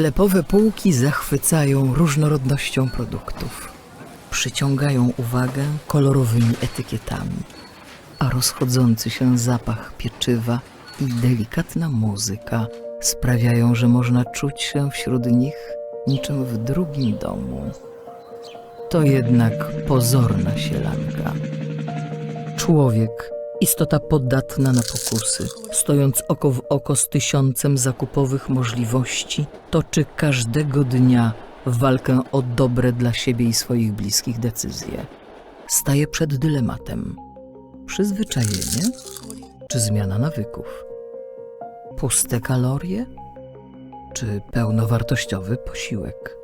Sklepowe półki zachwycają różnorodnością produktów. Przyciągają uwagę kolorowymi etykietami, a rozchodzący się zapach pieczywa i delikatna muzyka sprawiają, że można czuć się wśród nich niczym w drugim domu. To jednak pozorna sielanka. Człowiek, istota podatna na pokusy, stojąc oko w oko z tysiącem zakupowych możliwości, toczy każdego dnia walkę o dobre dla siebie i swoich bliskich decyzje. Staje przed dylematem: przyzwyczajenie czy zmiana nawyków? Puste kalorie czy pełnowartościowy posiłek?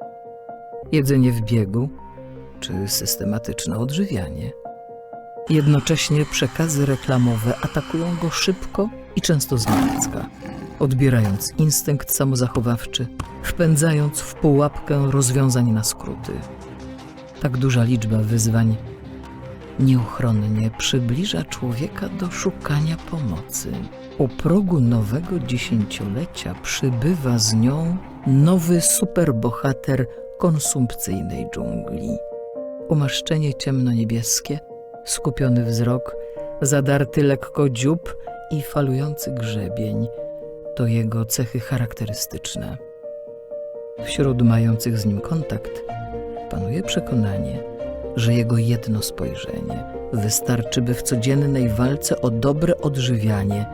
Jedzenie w biegu czy systematyczne odżywianie? Jednocześnie przekazy reklamowe atakują go szybko i często znienacka, odbierając instynkt samozachowawczy, wpędzając w pułapkę rozwiązań na skróty. Tak duża liczba wyzwań nieuchronnie przybliża człowieka do szukania pomocy. U progu nowego dziesięciolecia przybywa z nią nowy superbohater konsumpcyjnej dżungli. Umaszczenie ciemno-niebieskie, skupiony wzrok, zadarty lekko dziób i falujący grzebień to jego cechy charakterystyczne. Wśród mających z nim kontakt panuje przekonanie, że jego jedno spojrzenie wystarczy, by w codziennej walce o dobre odżywianie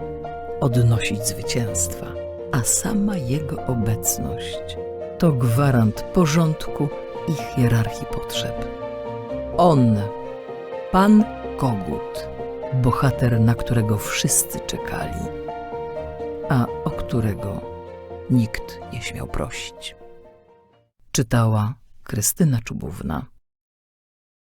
odnosić zwycięstwa, a sama jego obecność to gwarant porządku i hierarchii potrzeb. On, pan Kogut, bohater, na którego wszyscy czekali, a o którego nikt nie śmiał prosić. Czytała Krystyna Czubówna.